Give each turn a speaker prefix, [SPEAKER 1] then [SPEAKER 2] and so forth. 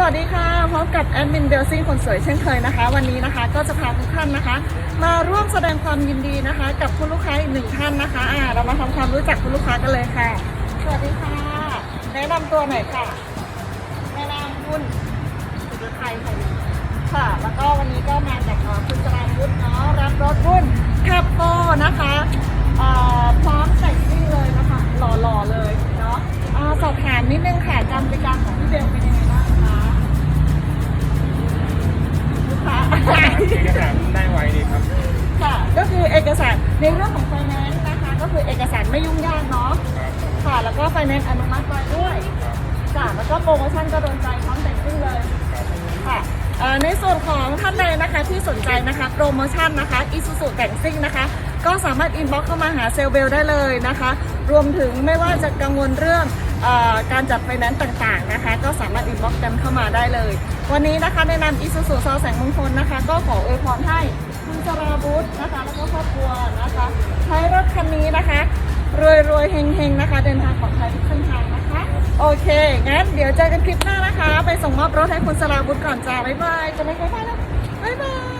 [SPEAKER 1] สวัสดีค่ะพบกับแอดมินเบลซิ่งคนสวยเช่นเคยนะคะ วันนี้นะคะก็จะพาทุกท่านนะคะ มาร่วมแสดงความยินดีนะคะ กับคุณลูกค้าอีกหนึ่งท่านนะคะอ่าเรามาทำความรู้จักคุณลูกค้ากันเลยค่ะ สวัสดีค่ะ แนะนำตัวหน่อยค่ะแนะนำคุณสุดไทยค่ะค่ะ แล้วก็วันนี้ก็มาจากคุณจราวุฒิเนาะรับรถรุ่นขับโปนะคะเออพร้อมแต่งซิ่งเลยนะคะหล่อๆเลยเนาะอ่าสอบถามนิดนึงค่ะการบริการของพี่เบลเป็นยังไง
[SPEAKER 2] เอกสารได้ไวดีครับ
[SPEAKER 1] ค่ะ ก็คือเอกสารในเรื่องของไฟแนนซ์นะคะก็คือเอกสารไม่ยุ่งยากเนาะ
[SPEAKER 2] ครับ
[SPEAKER 1] ค่ะแล้วก็ไฟแนนซ์อนุมัติไว้ด้วย
[SPEAKER 2] ครับ
[SPEAKER 1] จ้ะแล้วก็โปรโมชั่นก็โดนใจพร้อมแต่งซิ่งเลย ในส่วนของท่านใดนะคะที่สนใจนะคะโปรโมชั่นนะคะอีซูซูแต่งซิ่งนะคะ ก็สามารถอินบ็อกซ์เข้ามาหาเซลเบลได้เลยนะคะ รวมถึงไม่ว่าจะกังวลเรื่องอการจัดไฟแนนซ์ต่างๆนะคะ ก็สามารถอินบ็อกซ์กันเข้ามาได้เลย วันนี้นะคะในนามอีซูซูซอแสงมงคลนะคะ ก็ขออวยพรให้คุณจราบุตรนะคะ แล้วก็ครอบครัวนะคะ ใช้รถคันนี้นะคะรวยๆเฮงๆนะคะ เดินทางปลอดภัย โอเค งั้นเดี๋ยวเจอกันคลิปหน้านะคะ ไปส่งมอบรถให้คุณสลาบุตรก่อนจ้าบ๊ายบายจะไม่ค่อยไปแล้วบ๊ายบาย